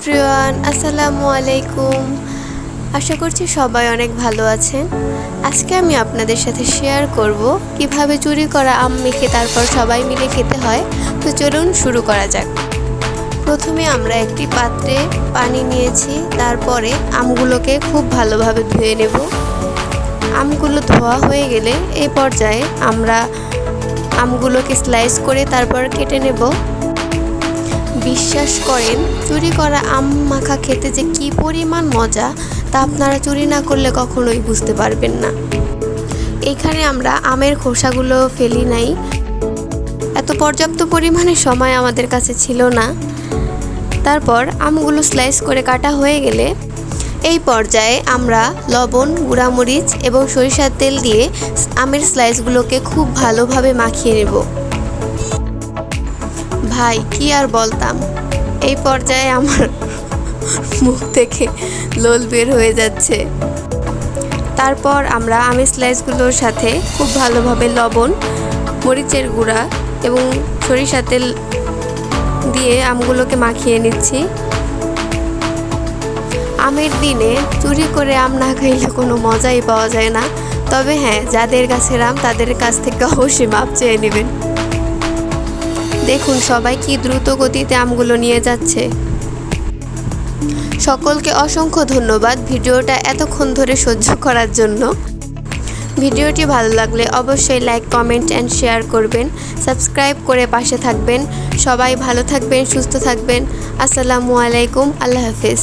Everyone, আসসালামু আলাইকুম। আশা করছি সবাই অনেক ভালো আছেন। আজকে আমি আপনাদের সাথে শেয়ার করব কীভাবে চুরি করা আম মেখে তারপর সবাই মিলে খেতে হয়। তো চলুন শুরু করা যাক। প্রথমে আমরা একটি পাত্রে পানি নিয়েছি, তারপরে আমগুলোকে খুব ভালোভাবে ধুয়ে নেব। আমগুলো ধোয়া হয়ে গেলে এই পর্যায়ে আমরা আমগুলোকে স্লাইস করে তারপর কেটে নেব। বিশ্বাস করেন, চুরি করা আম মাখা খেতে যে কি পরিমাণ মজা, তা আপনারা চুরি না করলে কখনোই বুঝতে পারবেন না। এখানে আমরা আমের খোসাগুলো ফেলি নাই। এত পর্যাপ্ত পরিমাণে সময় আমাদের কাছে ছিল না। তারপর আমগুলো স্লাইস করে কাটা হয়ে গেলে এই পর্যায়ে আমরা লবণ, গুঁড়ামরিচ এবং সরিষার তেল দিয়ে আমের স্লাইসগুলোকে খুব ভালোভাবে মাখিয়ে নেব। ভাই, কি আর বলতাম? এই পর্যায়ে আমার মুখ থেকে লোল বের হয়ে যাচ্ছে। তারপর আমরা আমের স্লাইসগুলোর সাথে খুব ভালোভাবে লবণ, মরিচের গুঁড়া এবং সরিষা তেল দিয়ে আমগুলোকে মাখিয়ে নিচ্ছি। আমের দিনে চুরি করে আম না খাইলে কোনো মজাই পাওয়া যায় না। তবে হ্যাঁ যাদের গাছের আম তাদের কাছ থেকে অবশ্যই মাপ চেয়ে নেবেন। দেখুন, সবাই কি দ্রুত গতিতে আমগুলো নিয়ে যাচ্ছে। সকলকে অসংখ্য ধন্যবাদ ভিডিওটা এতক্ষণ ধরে সহ্য করার জন্য। ভিডিওটি ভালো লাগলে অবশ্যই লাইক, কমেন্ট অ্যান্ড শেয়ার করবেন। সাবস্ক্রাইব করে পাশে থাকবেন। সবাই ভালো থাকবেন, সুস্থ থাকবেন। আসসালামু আলাইকুম, আল্লাহ হাফিজ।